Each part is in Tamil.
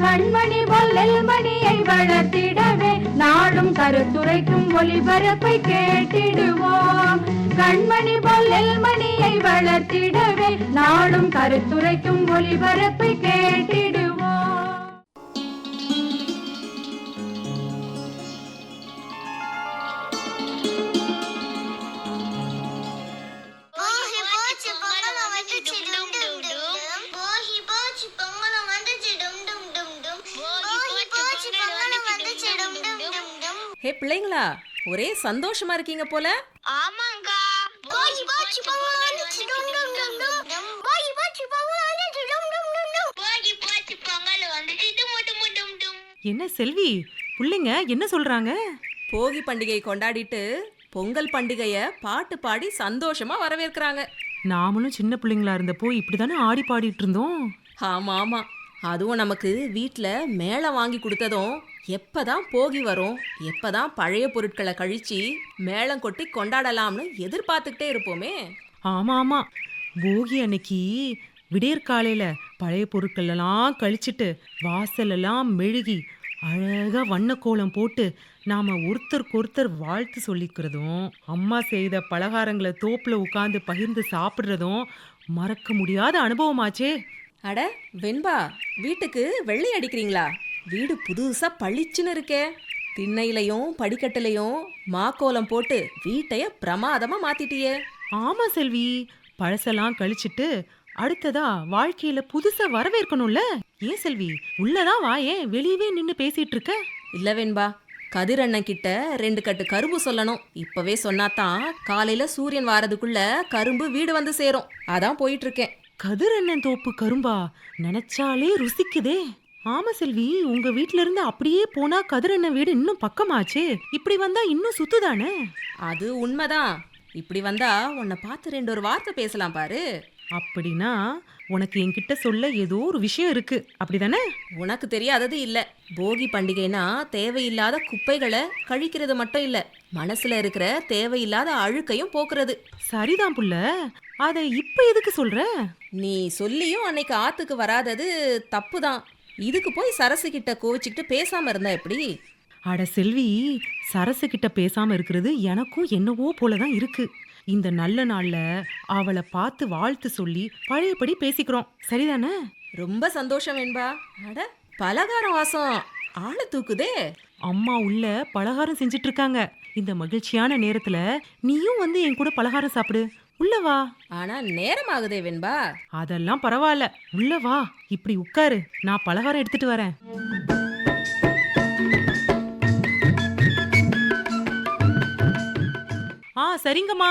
கண்மணி பொல்லில் மணியை வளர்த்திடவே நாடும் கருத்துரைக்கும் ஒளிபரப்பை கேட்டிடுவோம். கண்மணி பொல்லில் மணியை வளர்த்திடவே நாடும் கருத்துரைக்கும் ஒளிபரப்பை கேட்டிடுவோம். ஹே பிள்ளைங்களா ஒரே சந்தோஷமா இருக்கீங்க போல. ஆமாங்கா. என்ன செல்வி பிள்ளைங்க என்ன சொல்றாங்க? போகி பண்டிகை கொண்டாடிட்டு பொங்கல் பண்டிகைய பாட்டு பாடி சந்தோஷமா வரவேற்கிறாங்க. நாமளும் சின்ன பிள்ளைங்களா இருந்தப்போ இப்படிதானே ஆடி பாடிட்டு இருந்தோம்? ஆமா ஆமா. அதுவும் நமக்கு வீட்ல மேளம் வாங்கி கொடுத்ததும் எப்பதான் போகி வரும் எப்பதான் பழைய பொருட்களை கழிச்சு மேளம் கொட்டி கொண்டாடலாம்னு எதிர்பார்த்துக்கிட்டே இருப்போமே. ஆமா ஆமா. போகி அன்னைக்கு விடியற் காலையில பழைய பொருட்கள் எல்லாம் கழிச்சிட்டு வாசல் எல்லாம் மெழுகி அழகா வண்ணக்கோலம் போட்டு நாம ஒருத்தருக்கு ஒருத்தர் வாழ்த்து சொல்லிக்கிறதும் அம்மா செய்த பலகாரங்களை தோப்புல உட்கார்ந்து பகிர்ந்து சாப்பிடுறதும் மறக்க முடியாத அனுபவமாச்சே. அட வெண்பா வீட்டுக்கு வெள்ளை அடிக்கிறீங்களா? வீடு புதுசா பளிச்சுன்னு இருக்கே. திண்ணையிலையும் படிக்கட்டுலையும் மாக்கோலம் போட்டு வீட்டைய பிரமாதமா மாத்திட்டியே. ஆமா செல்வி பழசெல்லாம் கழிச்சிட்டு அடுத்ததா வாழ்க்கையில புதுசா வரவேற்கணும்ல? ஏன் செல்வி உள்ளதான் வாயேன் வெளியவே நின்னு பேசிட்டு இருக்க இல்ல வெண்பா கதிர் அண்ணன் கிட்ட ரெண்டு கட்டு கரும்பு சொல்லணும். இப்பவே சொன்னாதான் காலையில சூரியன் வாரதுக்குள்ள கரும்பு வீடு வந்து சேரும். அதான் போயிட்டு இருக்கேன் கதிர் அண்ணன் தோப்பு கரும்பா நினைச்சாலே ருசிக்குதே. ஆமா செல்வி உங்க வீட்ல இருந்து அப்படியே போனா கதிர் அண்ணன் வீடு இன்னும் பக்கமாச்சே. இப்படி வந்தா இன்னும் சுத்துதானே? அது உண்மைதான். இப்படி வந்தா உன்னை பார்த்து ரெண்டு ஒரு வார்த்தை பேசலாம் பாரு. அப்படின்னா உனக்கு என்கிட்ட சொல்ல ஏதோ ஒரு விஷயம் இருக்கு. அப்படிதானே? உனக்கு தெரியாதது இல்ல. போகி பண்டிகைனா தேவையில்லாத குப்பைகளை கழிக்கிறது மட்டும் இல்ல. மனசுல இருக்கிற தேவையில்லாத அழுக்கையும் போக்குறது. சரிதான் புள்ள. அத இப்ப எதுக்கு சொல்ற? நீ சொல்லியும் அன்னைக்கு ஆத்துக்கு வராதது தப்பு தான் இதுக்கு போய் சரசு கிட்ட கோவிச்சுக்கிட்டு பேசாம இருந்தா எப்படி? அட செல்வி சரசு கிட்ட பேசாம இருக்கிறது எனக்கும் என்னவோ போலதான் இருக்கு. இந்த நல்ல நாள்ல அவளை பார்த்து வாழ்த்து சொல்லி பழையபடி பேசிக்கிறோம். சரிதானே? ரொம்ப சந்தோஷம் வேண்பா. அட பலகாரம் வாசம். ஆளை தூக்குதே. அம்மா உள்ள பலகாரம் செஞ்சுட்டு இருக்காங்க. இந்த மகிழ்ச்சியான நேரத்துல நீயும் வந்து என் கூட பலகாரம் சாப்பிடு. உள்ள வா. ஆனா நேரம் ஆகுதே வெண்பா. அதெல்லாம் பரவாயில்ல. உள்ள வா. இப்படி உட்காரு. நான் பலகாரம் எடுத்துட்டு வரேன். ஆ சரிங்கம்மா.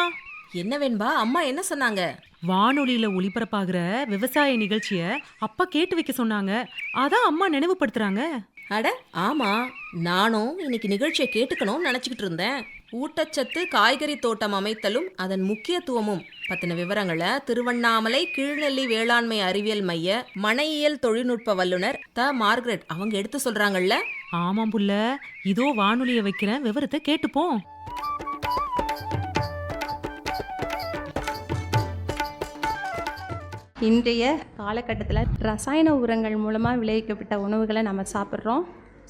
என்ன வெண்பா? அம்மா என்ன சொன்னாங்க? வானொலியில ஒளிபரப்பாகிற விவசாய நிகழ்ச்சிய அப்பா கேட்டு வைக்க சொன்னாங்க. அதான் அம்மா நினைவுபடுத்துறாங்க. அட. ஆமா நானும் இன்னைக்கு நிகழ்ச்சியை கேட்டுக்கணும்னு நினச்சிக்கிட்டு இருந்தேன். ஊட்டச்சத்து காய்கறி தோட்டம் அமைத்தலும் அதன் முக்கியத்துவமும். பத்தின விவரங்களை திருவண்ணாமலை கீழ்நெல்லி வேளாண்மை அறிவியல் மைய மனையியல் தொழில்நுட்ப வல்லுனர் த. மார்கரெட் அவங்க எடுத்து சொல்றாங்கல்ல? ஆமாம் புள்ள. இதோ வானொலிய வைக்கிறேன் விவரத்தை கேட்டுப்போம். இன்றைய காலகட்டத்தில் ரசாயன உரங்கள் மூலமாக விளைவிக்கப்பட்ட உணவுகளை நம்ம சாப்பிட்றோம்.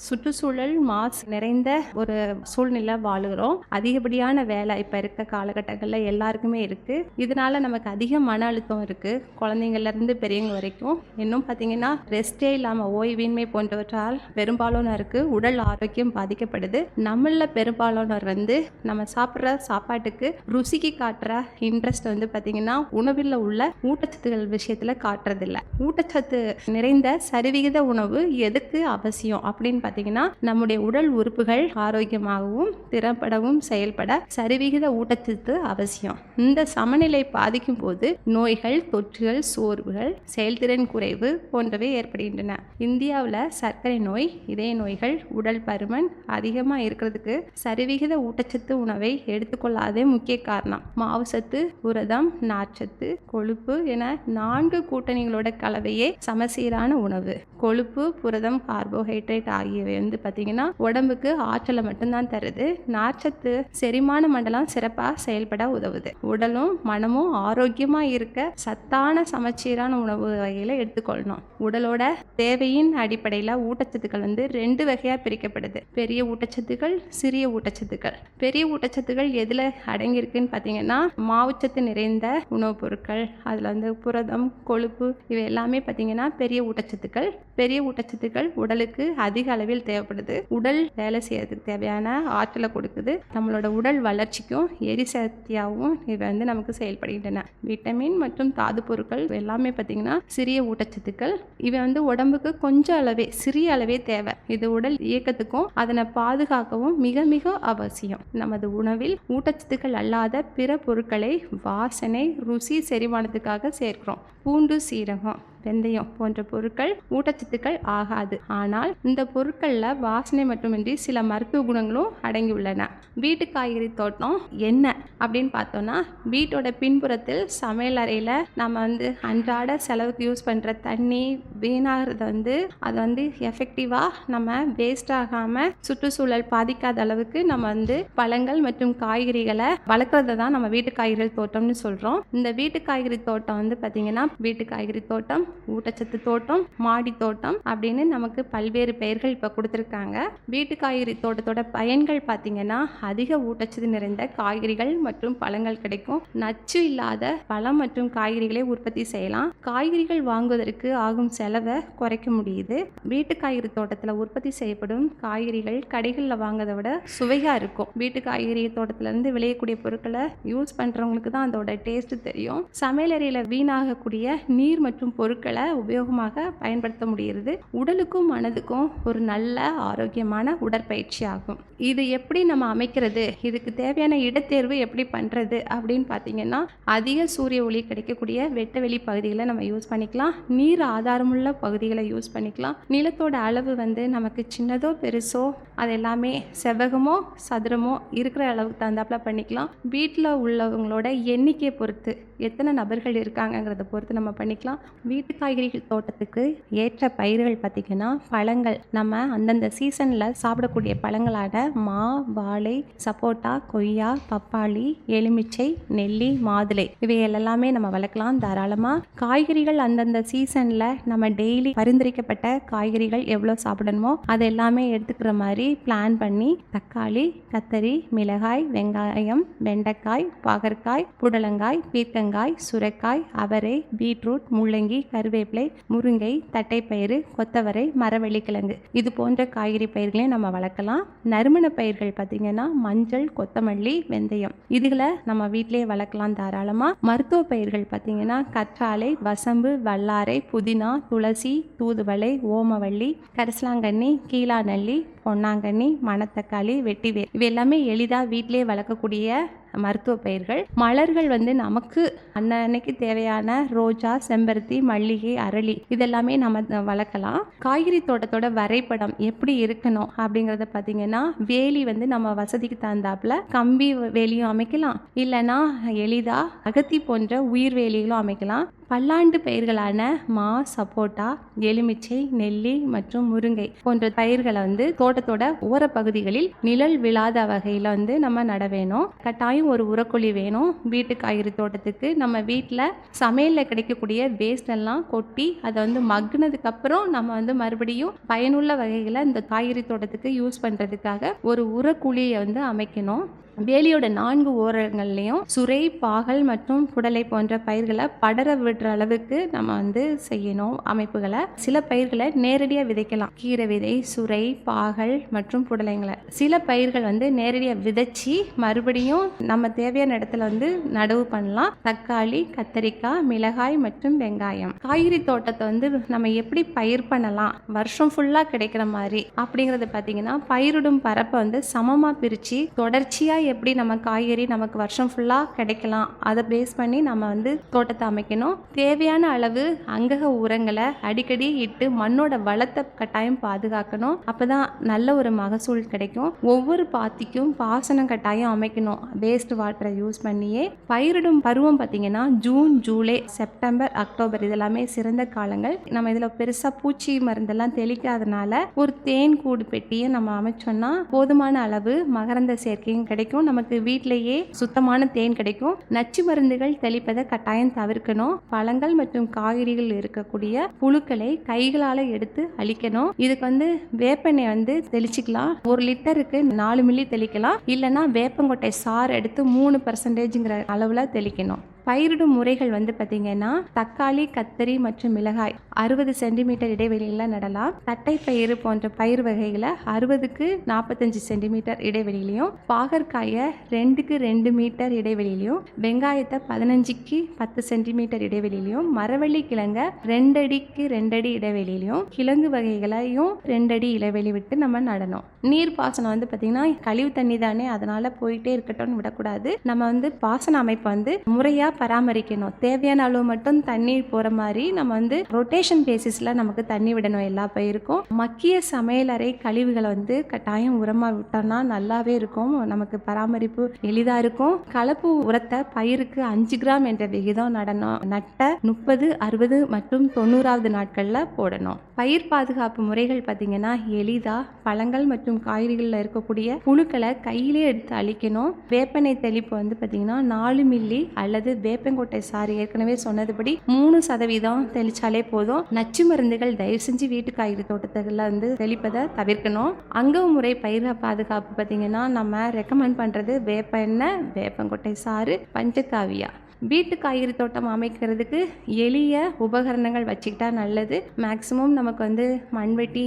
சுற்றுச்சூழல் மாசு நிறைந்த ஒரு சூழ்நிலை வாழுகிறோம். அதிகப்படியான வேலை இப்போ இருக்க காலகட்டங்களில் எல்லாருக்குமே இருக்குது இதனால நமக்கு அதிக மன அழுத்தம் இருக்குது குழந்தைங்கள்லேருந்து பெரியவங்க வரைக்கும். இன்னும் பார்த்தீங்கன்னா ரெஸ்டே இல்லாமல் ஓய்வின்மை போன்றவற்றால் பெரும்பாலானோருக்கு உடல் ஆரோக்கியம் பாதிக்கப்படுது. நம்மளில் பெரும்பாலானோர் வந்து நம்ம சாப்பிட்ற சாப்பாட்டுக்கு ருசிக்கு காட்டுற இன்ட்ரெஸ்ட் வந்து பார்த்திங்கன்னா உணவில் உள்ள ஊட்டச்சத்துகள் விஷயத்தில் காட்டுறதில்ல. ஊட்டச்சத்து நிறைந்த சரிவிகித உணவு எதுக்கு அவசியம்? அப்படின்னு பார்த்தீங்கன்னா நம்முடைய உடல் உறுப்புகள் ஆரோக்கியமாகவும் திறம்படவும் செயல்பட சரிவிகித ஊட்டச்சத்து அவசியம். இந்த சமநிலை பாதிக்கும் போது நோய்கள் தொற்றுகள் சோர்வுகள் செயல்திறன் குறைவு போன்றவை ஏற்படுகின்றன. இந்தியாவில் சர்க்கரை நோய் இதய நோய்கள் உடல் பருமன் அதிகமாக இருக்கிறதுக்கு சரிவிகித ஊட்டச்சத்து உணவை எடுத்துக்கொள்ளாதே முக்கிய காரணம். மாவுசத்து புரதம் நார்ச்சத்து கொழுப்பு என நான்கு கூட்டணிகளோட கலவையே சமசீரான உணவு. கொழுப்பு புரதம் கார்போஹைட்ரேட் ஆகிய ஆகியவை வந்து பார்த்திங்கன்னா உடம்புக்கு ஆற்றலை மட்டும்தான் தருது. நார்ச்சத்து செரிமான மண்டலம் சிறப்பாக செயல்பட உதவுது. உடலும் மனமும் ஆரோக்கியமாக இருக்க சத்தான சமச்சீரான உணவு வகைகளை எடுத்துக்கொள்ளணும். உடலோட தேவையின் அடிப்படையில் ஊட்டச்சத்துக்கள் வந்து ரெண்டு வகையாக பிரிக்கப்படுது. பெரிய ஊட்டச்சத்துக்கள் சிறிய ஊட்டச்சத்துக்கள். பெரிய ஊட்டச்சத்துக்கள் எதில் அடங்கியிருக்குன்னு பார்த்தீங்கன்னா மாவுச்சத்து நிறைந்த உணவுப் பொருட்கள் அதில் வந்து புரதம் கொழுப்பு இவை எல்லாமே பார்த்தீங்கன்னா பெரிய ஊட்டச்சத்துக்கள். பெரிய ஊட்டச்சத்துக்கள் உடலுக்கு அதிக அளவில் தேவைப்படுது. உடல் வேலை செய்யறதுக்கு தேவையான ஆற்றலை கொடுக்குது. நம்மளோட உடல் வளர்ச்சிக்கும் எரிசக்தியாகவும் இவை வந்து நமக்கு செயல்படுகின்றன. விட்டமின் மற்றும் தாது பொருட்கள் எல்லாமே பார்த்தீங்கன்னா சிறிய ஊட்டச்சத்துக்கள். இவை வந்து உடம்புக்கு கொஞ்சம் அளவே சிறிய அளவே தேவை. இது உடல் இயக்கத்துக்கும் அதனை பாதுகாக்கவும் மிக மிக அவசியம். நமது உணவில் ஊட்டச்சத்துக்கள் அல்லாத பிற பொருட்களை வாசனை ருசி செரிமானத்துக்காக சேர்க்கிறோம். பூண்டு சீரகம் வெந்தயம் போன்ற பொருட்கள் ஊட்டச்சத்துக்கள் ஆகாது. ஆனால் இந்த பொருட்களில் வாசனை மட்டுமின்றி சில மருத்துவ குணங்களும் அடங்கியுள்ளன. வீட்டு காய்கறி தோட்டம் என்ன அப்படின்னு பார்த்தோன்னா வீட்டோட பின்புறத்தில் சமையல் அறையில் நம்ம வந்து அன்றாட செலவுக்கு யூஸ் பண்ணுற தண்ணி வீணாகிறத வந்து அதை வந்து எஃபெக்டிவாக நம்ம வேஸ்ட் ஆகாமல் சுற்றுச்சூழல் பாதிக்காத அளவுக்கு நம்ம வந்து பழங்கள் மற்றும் காய்கறிகளை வளர்க்குறத தான் நம்ம வீட்டு காய்கறி தோட்டம்னு சொல்கிறோம் இந்த வீட்டு காய்கறி தோட்டம் வந்து பார்த்திங்கன்னா வீட்டு காய்கறி தோட்டம் ஊட்டச்சத்து தோட்டம் மாடி தோட்டம் அப்படின்னு நமக்கு பல்வேறு பெயர்கள் இப்போ கொடுத்துருக்காங்க. வீட்டு காய்கறி தோட்டத்தோட பயன்கள் பார்த்தீங்கன்னா அதிக ஊட்டச்சத்து நிறைந்த காய்கறிகள் மற்றும் பழங்கள் கிடைக்கும். நச்சு இல்லாத பழம் மற்றும் காய்கறிகளை உற்பத்தி செய்யலாம். காய்கறிகள் வாங்குவதற்கு ஆகும் செலவை குறைக்க முடியுது. வீட்டு காய்கறி தோட்டத்தில் உற்பத்தி செய்யப்படும் காய்கறிகள் கடைகளில் வாங்குறதை விட சுவையாக இருக்கும். வீட்டு காய்கறி தோட்டத்திலேருந்து விளையக்கூடிய பொருட்களை யூஸ் பண்ணுறவங்களுக்கு தான் அதோட டேஸ்ட் தெரியும். சமையலறையில் வீணாகக்கூடிய நீர் மற்றும் பொருட்கள் பொருட்களை உபயோகமாக பயன்படுத்த முடிகிறது. உடலுக்கும் மனதுக்கும் ஒரு நல்ல ஆரோக்கியமான உடற்பயிற்சி ஆகும். இது எப்படி நம்ம அமைக்கிறது? இதுக்கு தேவையான இடத்தேர்வு எப்படி பண்ணுறது அப்படின்னு பார்த்தீங்கன்னா அதிக சூரிய ஒளி கிடைக்கக்கூடிய வெட்டவெளி பகுதிகளை நம்ம யூஸ் பண்ணிக்கலாம். நீர் ஆதாரமுள்ள பகுதிகளை யூஸ் பண்ணிக்கலாம். நிலத்தோட அளவு வந்து நமக்கு சின்னதோ பெருசோ அது எல்லாமே செவ்வகமோ சதுரமோ இருக்கிற அளவுக்கு தகுந்தாப்புல பண்ணிக்கலாம். வீட்டில் உள்ளவங்களோட எண்ணிக்கையை பொறுத்து. எத்தனை நபர்கள் இருக்காங்கங்கிறத பொறுத்து நம்ம பண்ணிக்கலாம். வீட்டு காய்கறிகள் தோட்டத்துக்கு ஏற்ற பயிர்கள் பார்த்திங்கன்னா பழங்கள். நம்ம அந்தந்த சீசனில் சாப்பிடக்கூடிய பழங்களான மா வாழை சப்போட்டா கொய்யா பப்பாளி எலுமிச்சை நெல்லி மாதுளை. இவைகள் எல்லாமே நம்ம வளர்க்கலாம் தாராளமாக காய்கறிகள் அந்தந்த சீசனில் நம்ம டெய்லி பரிந்துரைக்கப்பட்ட காய்கறிகள் எவ்வளோ சாப்பிடணுமோ அது எல்லாமே எடுத்துக்கிற மாதிரி பிளான் பண்ணி தக்காளி கத்தரி மிளகாய் வெங்காயம் வெண்டைக்காய் பாகற்காய் புடலங்காய் பீர்க்கங்காய் சுரைக்காய் அவரை பீட்ரூட் முள்ளங்கி கருவேப்பிலை முருங்கை தட்டைப்பயிறு கொத்தவரை மரவள்ளிக்கிழங்கு. இது போன்ற காய்கறி பயிர்களையும் நம்ம வளர்க்கலாம். நறுமண பயிர்கள் பார்த்திங்கன்னா மஞ்சள் கொத்தமல்லி வெந்தயம். இதுகளை நம்ம வீட்டிலேயே வளர்க்கலாம் தாராளமாக மருத்துவ பயிர்கள் பார்த்திங்கன்னா கற்றாழை வசம்பு வல்லாரை புதினா துளசி தூதுவளை ஓமவள்ளி கரிசலாங்கண்ணி கீழாநல்லி பொன்னாங்கண்ணி மணத்தக்காளி வெட்டிவேர். இவை எல்லாமே எளிதாக வீட்டிலேயே வளர்க்கக்கூடிய மருத்துவ பயிர்கள். மலர்கள் வந்து நமக்கு அன்னன்னைக்கு தேவையான ரோஜா செம்பருத்தி மல்லிகை அரளி இதெல்லாமே நம்ம வளர்க்கலாம். காய்கறி தோட்டத்தோட வரைபடம் எப்படி இருக்கணும் அப்படிங்கிறத பார்த்தீங்கன்னா வேலி வந்து நம்ம வசதிக்கு தகுந்தாப்புல கம்பி வேலியும் அமைக்கலாம். இல்லைன்னா எளிதாக அகத்தி போன்ற உயிர் வேலிகளும் அமைக்கலாம். பல்லாண்டு பயிர்களான மா சப்போட்டா எலுமிச்சை நெல்லி மற்றும் முருங்கை போன்ற பயிர்களை வந்து தோட்டத்தோட ஓரப்பகுதிகளில் நிழல் விழாத வகையில் வந்து நம்ம நட வேணும். கட்டாயம் ஒரு உரக்குழி வேணும். வீட்டு காய்கறி தோட்டத்துக்கு நம்ம வீட்டில் சமையலில் கிடைக்கக்கூடிய வேஸ்ட் எல்லாம் கொட்டி அதை வந்து மக்குனதுக்கு அப்புறம் நம்ம வந்து மறுபடியும் பயனுள்ள வகைகளை இந்த காய்கறி தோட்டத்துக்கு யூஸ் பண்ணுறதுக்காக ஒரு உரக்குழியை வந்து அமைக்கணும். வேலியோட நான்கு ஓரங்கள்லையும் சுரை பாகல் மற்றும் புடலை போன்ற பயிர்களை படர விடுற அளவுக்கு நம்ம வந்து செய்யணும் அமைப்புகளை. சில பயிர்களை நேரடியாக விதைக்கலாம். கீரை விதை சுரை பாகல் மற்றும் புடலைங்களை. சில பயிர்கள் வந்து நேரடியாக விதைச்சி மறுபடியும் நம்ம தேவையான இடத்துல வந்து நடவு பண்ணலாம். தக்காளி கத்தரிக்காய் மிளகாய் மற்றும் வெங்காயம். காய்கறி தோட்டத்தை வந்து நம்ம எப்படி பயிர் பண்ணலாம்? வருஷம் ஃபுல்லாக கிடைக்கிற மாதிரி. அப்படிங்கிறது பார்த்தீங்கன்னா பயிரிடும் பரப்பை வந்து சமமாக பிரித்து தொடர்ச்சியாக எப்படி நம்ம காய்கறி நமக்கு வருஷம் ஃபுல்லாக கிடைக்கலாம்? அதை பேஸ் பண்ணி நம்ம வந்து தோட்டத்தை அமைக்கணும். தேவையான அளவு அங்கக உரங்களை அடிக்கடி இட்டு மண்ணோட வளத்தை கட்டாயம் பாதுகாக்கணும். அப்போ தான் நல்ல ஒரு மகசூல் கிடைக்கும். ஒவ்வொரு பாத்திக்கும் பாசனம் கட்டாயம் அமைக்கணும். வேஸ்ட் வாட்டரை யூஸ் பண்ணியே பயிரிடும் பருவம் பார்த்தீங்கன்னா ஜூன் ஜூலை செப்டம்பர் அக்டோபர் இதெல்லாமே சிறந்த காலங்கள். நம்ம இதில் பெருசாக பூச்சி மருந்தெல்லாம் தெளிக்காதனால ஒரு தேன் கூடு பெட்டியை நம்ம அமைச்சோம்னா போதுமான அளவு மகரந்த சேர்க்கையும் கிடைக்கும். நமக்கு வீட்டிலேயே சுத்தமான தேன் கிடைக்கும். நச்சு மருந்துகள் தெளிப்பதை கட்டாயம் தவிர்க்கணும். பழங்கள் மற்றும் காய்கறிகள் இருக்கக்கூடிய புழுக்களை கைகளால் எடுத்து அழிக்கணும். இதுக்கு வந்து வேப்பெண்ணெய் வந்து தெளிச்சுக்கலாம். ஒரு லிட்டருக்கு நாலு மில்லி தெளிக்கலாம். இல்லைன்னா வேப்பங்கொட்டை சாறு எடுத்து மூணு பர்சன்டேஜுங்கிற அளவில் தெளிக்கணும். பயிரிடும் முறைகள் வந்து பார்த்திங்கன்னா தக்காளி கத்தரி மற்றும் மிளகாய் அறுபது சென்டிமீட்டர் இடைவெளியில் நடலாம். தட்டை பயிறு போன்ற பயிர் வகைகளை அறுபதுக்கு நாற்பத்தஞ்சு சென்டிமீட்டர் இடைவெளியிலையும் பாகற்காயை ரெண்டுக்கு ரெண்டு மீட்டர் இடைவெளியிலையும் வெங்காயத்தை பதினஞ்சுக்கு பத்து சென்டிமீட்டர் இடைவெளியிலையும் மரவள்ளி கிழங்க ரெண்டடிக்கு ரெண்டடி இடைவெளியிலையும் கிழங்கு வகைகளையும் ரெண்டடி இடைவெளி விட்டு நம்ம நடணும். நீர்ப்பாசனம் வந்து பார்த்திங்கன்னா கழிவு தண்ணி தானே அதனால் போயிட்டே இருக்கட்டும்னு விடக்கூடாது. நம்ம வந்து பாசன அமைப்பை வந்து முறையாக பராமரிக்கணும். தேவையான அளவு மட்டும் தண்ணி போகிற மாதிரி நம்ம வந்து ரொட்டேஷன் பேசிஸில் நமக்கு தண்ணி விடணும் எல்லா பயிருக்கும். மக்கிய சமையலறை கழிவுகளை வந்து கட்டாயம் உரமாக விட்டோம்னா நல்லாவே இருக்கும். நமக்கு பராமரிப்பு எளிதாக இருக்கும். கலப்பு உரத்தை பயிருக்கு அஞ்சு கிராம் என்ற விகிதம் நடனம் நட்ட முப்பது அறுபது மற்றும் தொண்ணூறாவது நாட்களில் போடணும். பயிர் பாதுகாப்பு முறைகள் பார்த்தீங்கன்னா எளிதாக பழங்கள் மற்றும் காய்கறிகளில் இருக்கக்கூடிய புழுக்களை கையிலே எடுத்து அழிக்கணும். வேப்பனை தெளிப்பு வந்து பார்த்தீங்கன்னா நாலு மில்லி அல்லது வேப்பங்கொட்டை சாறு ஏற்கனவே சொன்னதுபடி மூணு சதவீதம் தெளிச்சாலே போதும். நச்சு மருந்துகள் தயவு செஞ்சு வீட்டு காய்கறி தோட்டத்துகளில் வந்து தெளிப்பதை தவிர்க்கணும். அங்க முறை பயிர் பாதுகாப்பு பார்த்தீங்கன்னா நம்ம ரெக்கமெண்ட் பண்ணுறது வேப்ப எண்ணெய் வேப்பங்கொட்டை சாறு பஞ்சகாவியா. வீட்டு காய்கறி தோட்டம் அமைக்கிறதுக்கு எளிய உபகரணங்கள் வச்சுக்கிட்டா நல்லது. மேக்ஸிமம் நமக்கு வந்து மண்வெட்டி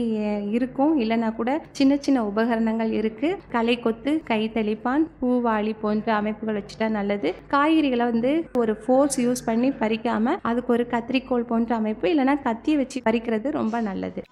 இருக்கும். இல்லைனா கூட சின்ன சின்ன உபகரணங்கள் இருக்குது களை கொத்து கை தெளிப்பான் பூவாளி போன்ற அமைப்புகள் வச்சுட்டா நல்லது. காய்கறிகளை வந்து ஒரு ஃபோர்ஸ் யூஸ் பண்ணி பறிக்காமல் அதுக்கு ஒரு கத்திரிக்கோள் போன்ற அமைப்பு இல்லைன்னா கத்தியை வச்சு பறிக்கிறது ரொம்ப நல்லது.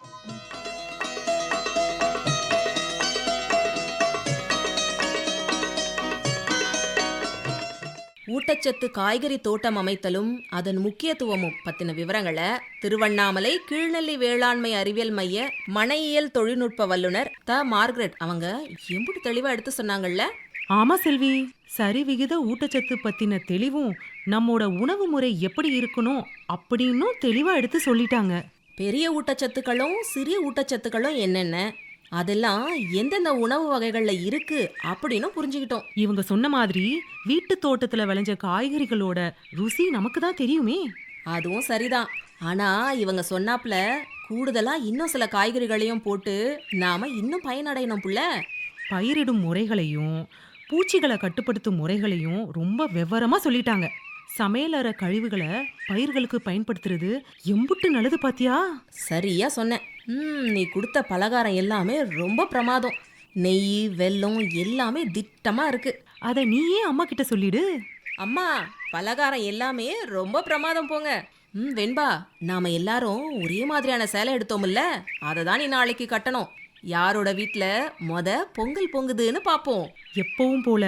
ஊட்டச்சத்து காய்கறி தோட்டம் அமைத்தலும் அதன் முக்கியத்துவமும் பத்தின விவரங்களை திருவண்ணாமலை கீழ்நெல்லி வேளாண்மை அறிவியல் மைய மனையியல் தொழில்நுட்ப வல்லுனர் த. மார்கரெட் அவங்க எம்புட்டு தெளிவா எடுத்து சொன்னாங்கல்ல? ஆமா செல்வி. சரிவிகித ஊட்டச்சத்து பத்தின தெளிவும் நம்மோட உணவு முறை எப்படி இருக்கணும் அப்படின்னும் தெளிவா எடுத்து சொல்லிட்டாங்க. பெரிய ஊட்டச்சத்துக்களும் சிறிய ஊட்டச்சத்துக்களும் என்னென்ன? அதெல்லாம் எந்தெந்த உணவு வகைகள்ல இருக்கு அப்படின்னு புரிஞ்சுக்கிட்டோம். இவங்க சொன்ன மாதிரி வீட்டு தோட்டத்துல விளைஞ்ச காய்கறிகளோட ருசி நமக்கு தான் தெரியுமே. அதுவும் சரிதான். ஆனா இவங்க சொன்னாப்ல கூடுதலா இன்னும் சில காய்கறிகளையும் போட்டு நாம இன்னும் பயனடையணும் புள்ள. பயிரிடும் முறைகளையும் பூச்சிகளை கட்டுப்படுத்தும் முறைகளையும் ரொம்ப விவரமா சொல்லிட்டாங்க. சமையலற கழிவுகளை பயிர்களுக்கு பயன்படுத்துறது எம்புட்டு நல்லது பாத்தியா? சரியா சொன்ன ம் நீ கொடுத்த பலகாரம் எல்லாமே ரொம்ப பிரமாதம். நெய் வெல்லம் எல்லாமே திட்டமா இருக்கு. அத நீயே அம்மா கிட்ட சொல்லிடு. அம்மா பலகாரம் எல்லாமே ரொம்ப பிரமாதம் போங்க. ம் வெண்பா நாம எல்லாரும் ஒரே மாதிரியான சேலை எடுத்தோம்ல அதை தான் நீ நாளைக்கு கட்டணும். யாரோட வீட்ல மொத பொங்கல் பொங்குதுன்னு பாப்போம். எப்பவும் போல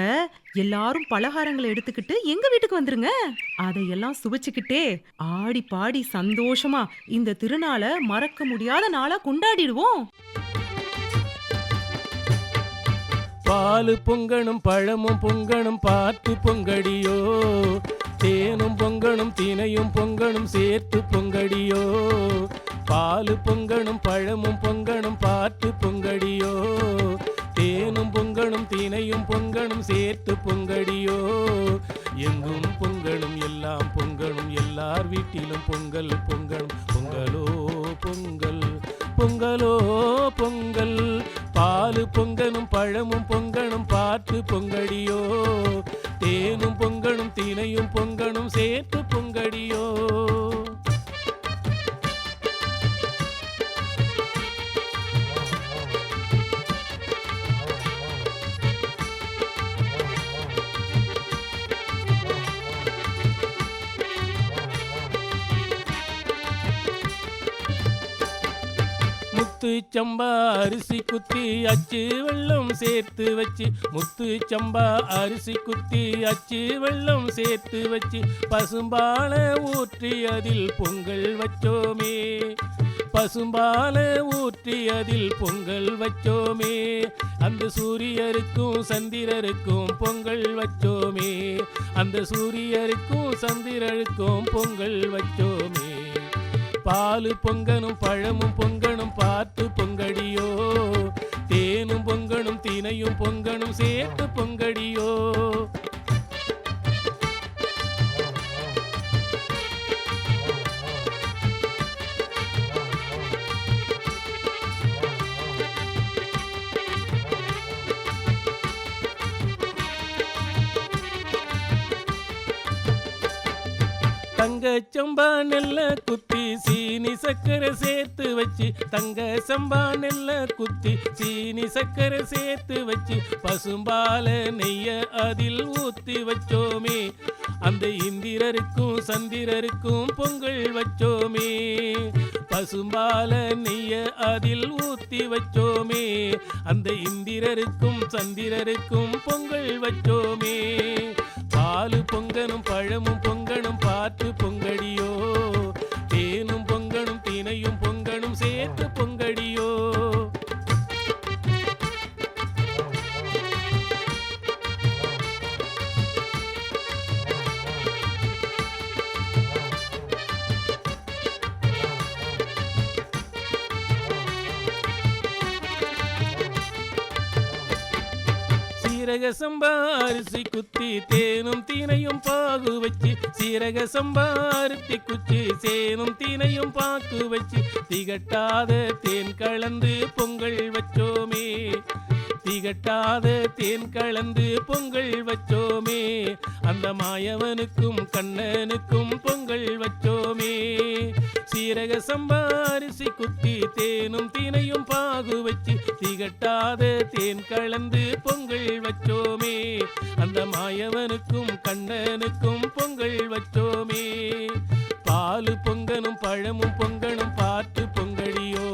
எல்லாரும் பலகாரங்களை எடுத்துக்கிட்டு எங்க வீட்டுக்கு வந்துருங்க? அதையெல்லாம் சுவைச்சுக்கிட்டே ஆடி பாடி சந்தோஷமா இந்த திருநாளை மறக்க முடியாத நாளா கொண்டாடிடுவோம். பாலு பொங்கணும் பழமும் பொங்கணும் பார்த்து பொங்கடியோ. தேனும் பொங்கணும் தினையும் பொங்கணும் சேர்த்து பொங்கடியோ. பாலு பொங்கணும் பழமும் பொங்கணும் பார்த்து பொங்கடி பொங்கணும் சேர்த்து பொங்கடியோ. எங்கும் பொங்கணும் எல்லாம் பொங்கணும் எல்லார் வீட்டிலும் பொங்கல் பொங்கணும் பொங்கலோ பொங்கல் பொங்கலோ பொங்கல். பாலு பொங்கணும் பழமும் சம்பா அரிசி குத்தி அச்சு வெள்ளம் சேர்த்து வச்சு முத்து சம்பா அரிசி குத்தி அச்சு வெள்ளம் சேர்த்து வச்சு பசும்பால ஊற்றி அதில் பொங்கல் வச்சோமே. பசும்பால ஊற்றி அதில் பொங்கல் வச்சோமே. அந்த சூரியருக்கும் சந்திரருக்கும் பொங்கல் வச்சோமே. அந்த சூரியருக்கும் சந்திரருக்கும் பொங்கல் வச்சோமே. பாலு பொங்கனும் பழமும் பொங்கனும் பார்த்து பொங்கடியோ. தேனும் பொங்கனும் தினையும் பொங்கனும் சேர்த்து பொங்கடியோ. தங்க சம்பா நெல்ல குத்தி சீனி சக்கரை சேர்த்து வச்சு தங்க சம்பா நெல்ல குத்தி சீனி சக்கரை சேர்த்து வச்சு பசும்பால நெய்ய அதில் ஊத்தி வச்சோமே. அந்த இந்திரருக்கும் சந்திரருக்கும் பொங்கல் வச்சோமே. பசும்பால நெய்ய அதில் ஊத்தி வச்சோமே. அந்த இந்திரருக்கும் சந்திரருக்கும் பொங்கல் வச்சோமே. பாலு பொங்கனும் பழமும் பொங்கனும் பார்த்து பொங்கடியோ தேனும் பொங்கனும் தினையும் பொங்கனும் சேர்த்து பொங்க சீரக சம்பாரிசி குத்தி தேனும் தீனையும் பாகு வச்சு சீரக சம்பாரித்தி குச்சி சேனும் தீனையும் பாக்கு வச்சு திகட்டாத தேன் கலந்து பொங்கல் வச்சோமே. திகட்டாத தேன் கலந்து பொங்கல் வச்சோமே. அந்த மாயவனுக்கும் கண்ணனுக்கும் பொங்கல் வச்சோமே. சீரக சம்பாரிசி குத்தி தேனும் தீனையும் பாகு வச்சு திகட்டாத தேன் கலந்து பொங்கல் வச்சோமே. அந்த மாயவனுக்கும் கண்ணனுக்கும் பொங்கல் வச்சோமே. பாலு பொங்கனும் பழமும் பொங்கனும் பார்த்து பொங்கடியோ.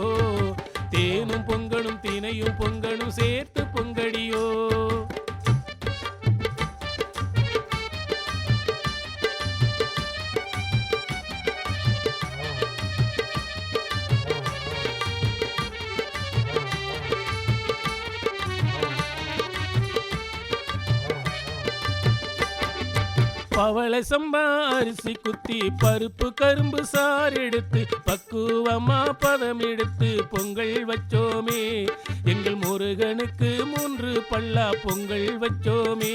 தேனும் பொங்கனும் தினையும் பொங்கனும் சேர்த்து பொங்கடியோ. பவள சம்பா அரிசி குத்தி பருப்பு கரும்பு சாறு எடுத்து பக்குவமா பதம் எடுத்து பொங்கல் வச்சோமே. எங்கள் முருகனுக்கு மூன்று பல்லா பொங்கல் வச்சோமே.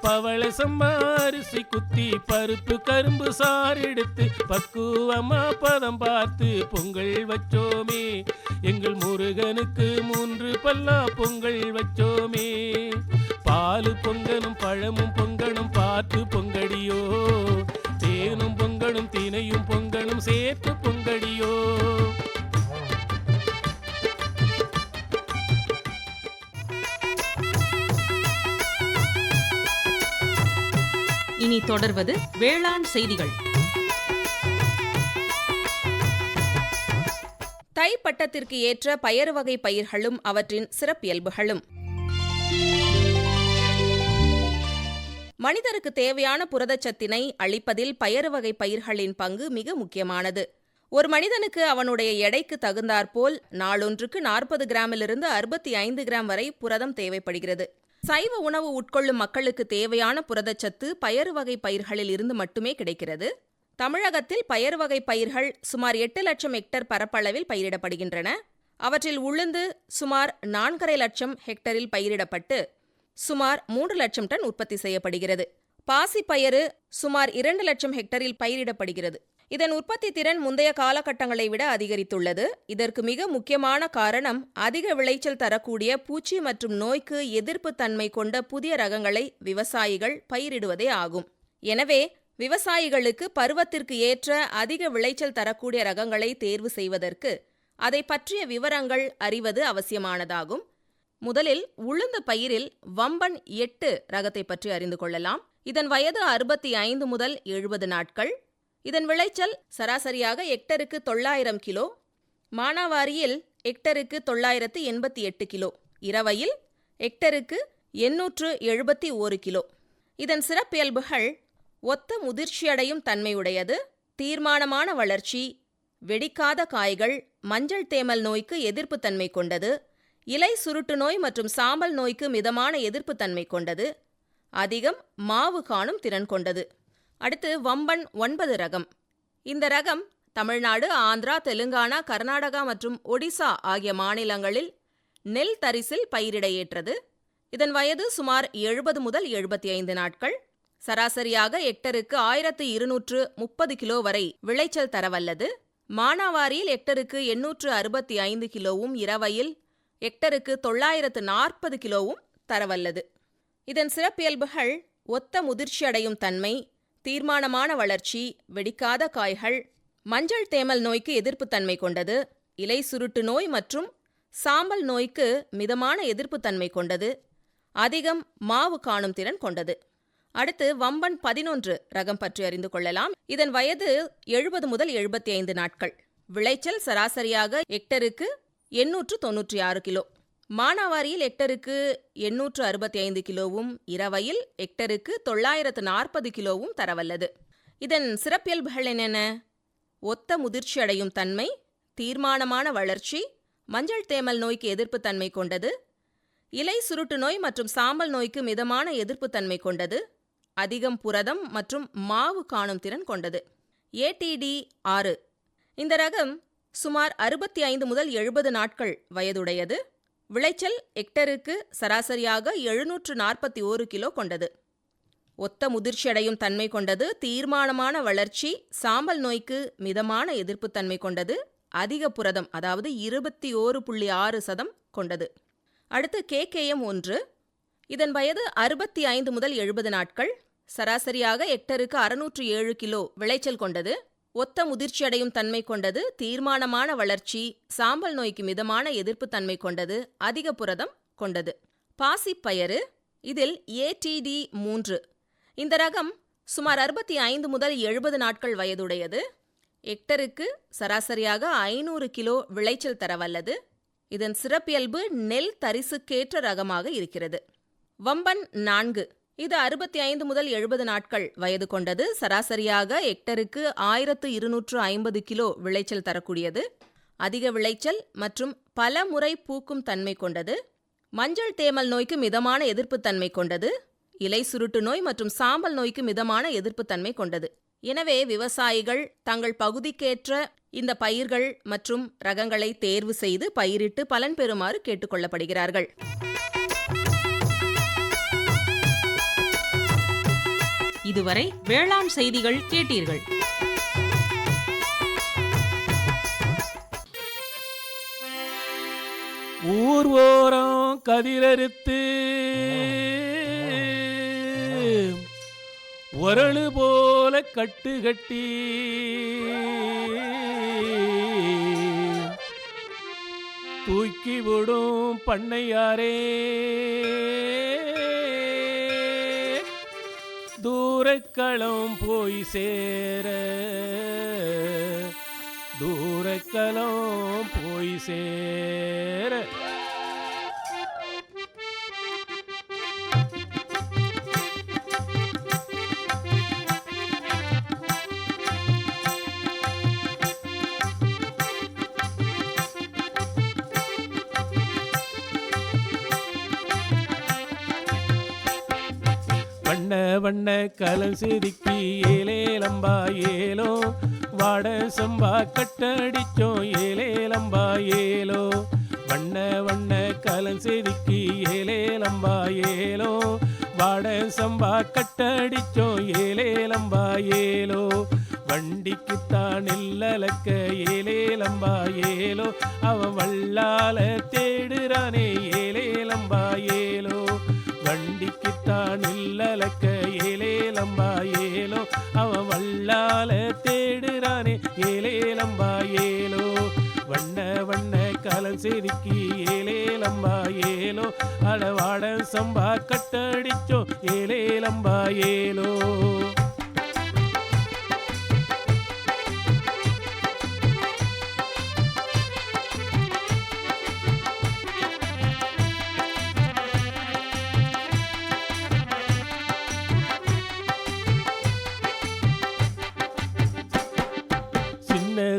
பவள சம்பா அரிசி குத்தி பருப்பு கரும்பு சாறு எடுத்து பக்குவமா பதம் பார்த்து பொங்கல் வச்சோமே. எங்கள் முருகனுக்கு மூன்று பல்லா பொங்கல் வச்சோமே. பாலு பொங்கலும் பழமும் பொங்கலும் பார்த்து பொங்கடியோ. தேனும் பொங்கலும் தினையும் பொங்கலும் சேர்த்து பொங்கடியோ. இனி தொடர்வது வேளாண் செய்திகள். தை பட்டத்திற்கு ஏற்ற பயறு வகை பயிர்களும் அவற்றின் சிறப்பியல்புகளும். மனிதருக்கு தேவையான புரதச்சத்தினை அளிப்பதில் பயறு வகை பயிர்களின் பங்கு மிக முக்கியமானது. ஒரு மனிதனுக்கு அவனுடைய எடைக்கு தகுந்தாற்போல் நாளொன்றுக்கு நாற்பது கிராமிலிருந்து அறுபத்தி ஐந்து கிராம் வரை புரதம் தேவைப்படுகிறது. சைவ உணவு உட்கொள்ளும் மக்களுக்கு தேவையான புரதச்சத்து பயறு வகை பயிர்களில் இருந்து மட்டுமே கிடைக்கிறது. தமிழகத்தில் பயறு வகை பயிர்கள் சுமார் எட்டு லட்சம் ஹெக்டர் பரப்பளவில் பயிரிடப்படுகின்றன. அவற்றில் உளுந்து சுமார் நான்கரை லட்சம் ஹெக்டரில் பயிரிடப்பட்டு சுமார் மூன்று லட்சம் டன் உற்பத்தி செய்யப்படுகிறது. பாசிப்பயறு சுமார் இரண்டு லட்சம் ஹெக்டரில் பயிரிடப்படுகிறது. இதன் உற்பத்தி திறன் முந்தைய காலகட்டங்களை விட அதிகரித்துள்ளது. இதற்கு மிக முக்கியமான காரணம் அதிக விளைச்சல் தரக்கூடிய பூச்சி மற்றும் நோய்க்கு எதிர்ப்பு தன்மை கொண்ட புதிய ரகங்களை விவசாயிகள் பயிரிடுவதே ஆகும். எனவே விவசாயிகளுக்கு பருவத்திற்கு ஏற்ற அதிக விளைச்சல் தரக்கூடிய ரகங்களை தேர்வு செய்வதற்கு அதை பற்றிய விவரங்கள் அறிவது அவசியமானதாகும். முதலில் உளுந்து பயிரில் வம்பன் எட்டு ரகத்தை பற்றி அறிந்து கொள்ளலாம். இதன் வயது அறுபத்தி ஐந்து முதல் எழுபது நாட்கள். இதன் விளைச்சல் சராசரியாக ஹெக்டருக்கு தொள்ளாயிரம் கிலோ மானாவாரியில் ஹெக்டருக்கு தொள்ளாயிரத்து எண்பத்தி எட்டு கிலோ இரவையில் ஹெக்டருக்கு எண்ணூற்று எழுபத்தி ஓரு கிலோ. இதன் சிறப்பியல்புகள் ஒத்த முதிர்ச்சியடையும் தன்மையுடையது தீர்மானமான வளர்ச்சி வெடிக்காத காய்கள் மஞ்சள் தேமல் நோய்க்கு எதிர்ப்புத்தன்மை கொண்டது இலை சுருட்டு நோய் மற்றும் சாம்பல் நோய்க்கு மிதமான எதிர்ப்புத்தன்மை கொண்டது. அதிகம் மாவு காணும் திறன் கொண்டது. அடுத்து வம்பன் ஒன்பது ரகம். இந்த ரகம் தமிழ்நாடு ஆந்திரா தெலுங்கானா கர்நாடகா மற்றும் ஒடிசா ஆகிய மாநிலங்களில் நெல் தரிசில் பயிரிட ஏற்றது. இதன் வயது சுமார் எழுபது முதல் எழுபத்தி ஐந்து நாட்கள். சராசரியாக ஹெக்டருக்கு ஆயிரத்து இருநூற்று முப்பது கிலோ வரை விளைச்சல் தரவல்லது. மானாவாரியில் ஹெக்டருக்கு எண்ணூற்று அறுபத்தி ஐந்து கிலோவும் இரவையில் ஹெக்டருக்கு தொள்ளாயிரத்து நாற்பது கிலோவும் தரவல்லது. இதன் சிறப்பியல்புகள் ஒத்த முதிர்ச்சியடையும் தன்மை தீர்மானமான வளர்ச்சி வெடிக்காத காய்கள் மஞ்சள் தேமல் நோய்க்கு எதிர்ப்புத்தன்மை கொண்டது இலை சுருட்டு நோய் மற்றும் சாம்பல் நோய்க்கு மிதமான எதிர்ப்புத்தன்மை கொண்டது அதிகம் மாவு காணும் திறன் கொண்டது. அடுத்து வம்பன் பதினொன்று ரகம் பற்றி அறிந்து கொள்ளலாம். இதன் வயது எழுபது முதல் எழுபத்தி ஐந்து நாட்கள். விளைச்சல் சராசரியாக ஹெக்டருக்கு எண்ணூற்று தொன்னூற்றி ஆறு கிலோ. மானாவாரியில் ஹெக்டருக்கு எண்ணூற்று அறுபத்தி ஐந்து கிலோவும் இரவையில் ஹெக்டருக்கு தொள்ளாயிரத்து நாற்பது கிலோவும் தரவல்லது. இதன் சிறப்பியல்புகள் என்னென்ன? ஒத்த முதிர்ச்சியடையும் தன்மை தீர்மானமான வளர்ச்சி மஞ்சள் தேமல் நோய்க்கு எதிர்ப்புத்தன்மை கொண்டது இலை சுருட்டு நோய் மற்றும் சாம்பல் நோய்க்கு மிதமான எதிர்ப்புத்தன்மை கொண்டது அதிகம் புரதம் மற்றும் மாவு காணும் திறன் கொண்டது. ஏடிடி ஆறு. இந்த ரகம் சுமார் அறுபத்தி ஐந்து முதல் எழுபது நாட்கள் வயதுடையது. விளைச்சல் ஹெக்டருக்கு சராசரியாக எழுநூற்று நாற்பத்தி ஓரு கிலோ கொண்டது. ஒத்த முதிர்ச்சியடையும் தன்மை கொண்டது. தீர்மானமான வளர்ச்சி சாம்பல் நோய்க்கு மிதமான எதிர்ப்புத்தன்மை கொண்டது. அதிக புரதம் அதாவது இருபத்தி ஓரு புள்ளி ஆறு சதம் கொண்டது. அடுத்து கேகேஎம் ஒன்று. இதன் வயது அறுபத்தி ஐந்து முதல் எழுபது நாட்கள். சராசரியாக ஹெக்டருக்கு அறுநூற்று ஏழு கிலோ விளைச்சல் கொண்டது. ஒத்த முதிர்ச்சியடையும் தன்மை கொண்டது தீர்மானமான வளர்ச்சி சாம்பல் நோய்க்கு மிதமான எதிர்ப்பு தன்மை கொண்டது அதிக புரதம் கொண்டது. பாசிப்பயறு இதில் ஏடிடி மூன்று. இந்த ரகம் சுமார் அறுபத்தி ஐந்து முதல் எழுபது நாட்கள் வயதுடையது. ஹெக்டருக்கு சராசரியாக ஐநூறு கிலோ விளைச்சல் தரவல்லது. இதன் சிறப்பியல்பு நெல் தரிசுக்கேற்ற ரகமாக இருக்கிறது. வம்பன் நான்கு. இது அறுபத்தி ஐந்து முதல் எழுபது நாட்கள் வயது கொண்டது. சராசரியாக ஹெக்டருக்கு ஆயிரத்து இருநூற்று ஐம்பது கிலோ விளைச்சல் தரக்கூடியது. அதிக விளைச்சல் மற்றும் பல முறை பூக்கும் தன்மை கொண்டது. மஞ்சள் தேமல் நோய்க்கு மிதமான எதிர்ப்புத்தன்மை கொண்டது. இலை சுருட்டு நோய் மற்றும் சாம்பல் நோய்க்கு மிதமான எதிர்ப்புத்தன்மை கொண்டது. எனவே விவசாயிகள் தங்கள் பகுதிக்கேற்ற இந்த பயிர்கள் மற்றும் ரகங்களை தேர்வு செய்து பயிரிட்டு பலன் பெறுமாறு கேட்டுக்கொள்ளப்படுகிறார்கள் இதுவரை வேளாண் செய்திகள் கேட்டீர்கள். ஊர் ஓரம் கதிரறுத்து உரளு போல கட்டு கட்டி தூக்கி விடும் பண்ணையாரே. தூரக்களம் போய் சேர. தூரக்களம் போய் சேர. வண்ண வண்ண கலம் செதுக்கி ஏலேலம்பா ஏலோ. வாட சம்பா கட்டடிச்சோம் ஏலேலம்பா ஏலோ வண்ண வண்ண கலம் செதுக்கி ஏலேலம்பா ஏலோ. வாட சம்பா கட்டடிச்சோம் ஏலேலம்பா ஏலோ வண்டிக்குத்தான் இல்லலக்க ஏலேலம்பா ஏலோ அவன் வள்ளால தேடுறானே ஏலேலம்பா ஏலோ. வண்டிக்குத்தான் இல்லலக்க ஏலேலம்பா ஏலோ. அவன் வள்ளால தேடுறானே ஏலேலம்பா ஏலோ. வண்ண வண்ண கலன் செதுக்கி ஏலேலம்பா ஏலோ. அடவாட சம்பா கட்டடிச்சோ ஏலேலம்பா ஏலோ.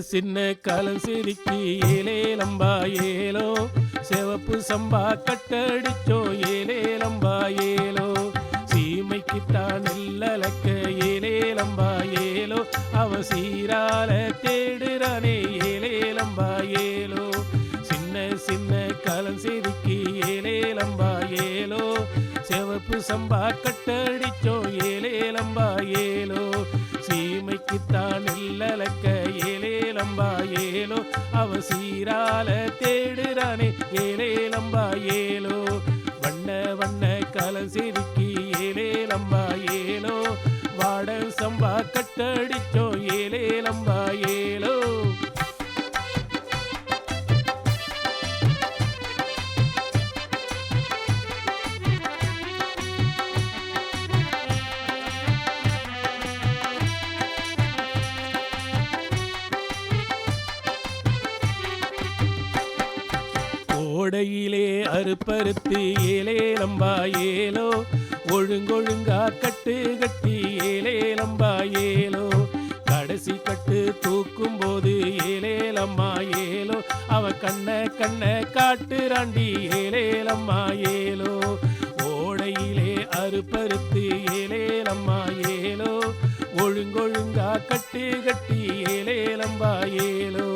சின்ன காலம் கலம் சிரிக்கி ஏலேலம்பா ஏலோ. சிவப்பு சம்பா கட்டடிச்சோ ஏலேலம்பா ஏலோ. சீமைக்குத்தான் நெல்லலக்க ஏலேலம்பா ஏலோ அவ சீரால தேடுறானே ஏலேலம்பா ஏலோ. சின்ன சின்ன கலம் செதுக்கி ஏலேலம்பா ஏலோ. சிவப்பு சம்பா கட்டடி அவ சீரால தேடுறானே. ஏழை ஓடையிலே அறுப்பறுத்து ஏலேலம்பா ஏலோ. ஒழுங்கொழுங்கா கட்டு கட்டி ஏலேலம்பா ஏலோ. கடைசி கட்டு தூக்கும் போது ஏலேலம்மா ஏலோ. அவ கண்ண கண்ண காட்டுறாண்டி ஏலேலம்மா ஏலோ ஓடையிலே அறுப்பருத்து ஏலேலம்மா ஏலோ. ஒழுங்கொழுங்கா கட்டு கட்டி ஏலேலம்பா ஏலோ.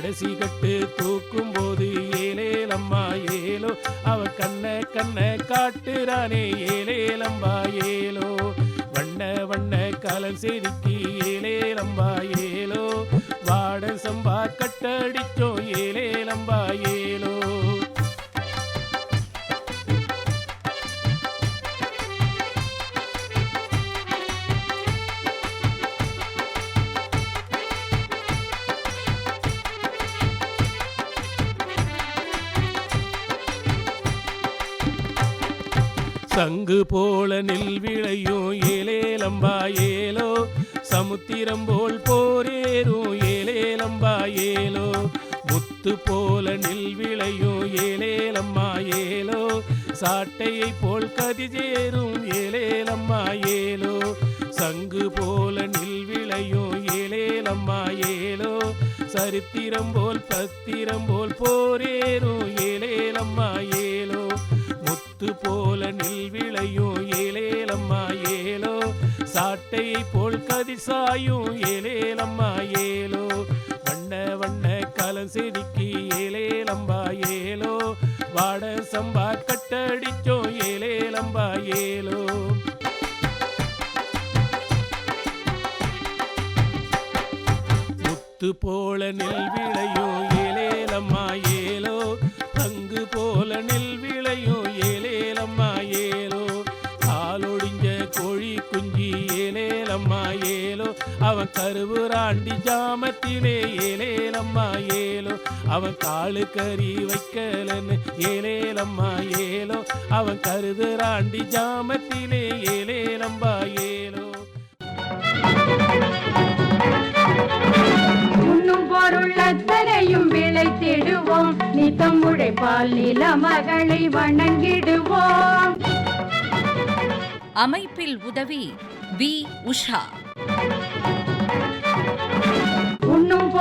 கடைசி கட்டு தூக்கும் போது ஏலேலம்மா ஏலோ. அவ கண்ண கண்ண காட்டுறானே ஏலேலம்பா ஏலோ வண்ண வண்ண கலர் செதுக்கி ஏலேலம்பா ஏலோ. வாட சம்பா கட்டடிச்சோ ஏலேலம்பா ஏலோ. சங்கு போல நெல் விளையும். ஏலேலம்பா ஏலோ. சமுத்திரம் போல் போரேறும். ஏலேலம்பா ஏலோ. முத்து போல நெல் விளையும். ஏலேலம்மா ஏலோ. சாட்டையை போல் கதிஜேறும். ஏலேலம்மா ஏலோ. சங்கு போல நெல் விளையும். ஏலேலம்மா ஏலோ. சரித்திரம் போல் பத்திரம் போல் போரேறும். ஏலேலம்மா ஏ முத்து போல நில் விளையும் ஏலேலம்மா ஏலோ. சாட்டையை போல் கதிசாயும் ஏலேலம்மா ஏலோ. வண்ண வண்ண கலம் செதுக்கி ஏலேலம்பா ஏலோ. வாட சம்பா கட்டடிச்சோ ஏலேலம்பா ஏலோ. முத்து போல நெல் விளையும் கருவுராண்டி ஜாமத்திலே ஏலேலம்மா ஏலோ. அவன் காலு கறி வைக்கலன்னு ஏலேலம்மா ஏலோ. அவன் கருதுராண்டி ஜாமத்திலே ஏலேலம்பா ஏலோ. உண்ணும் பொருள் அத்தனையும் விளைத்திடுவோம் நித்தம் உழைப்பால் நில மகளை வணங்கிடுவோம். அமைப்பில் உதவி வி உஷா.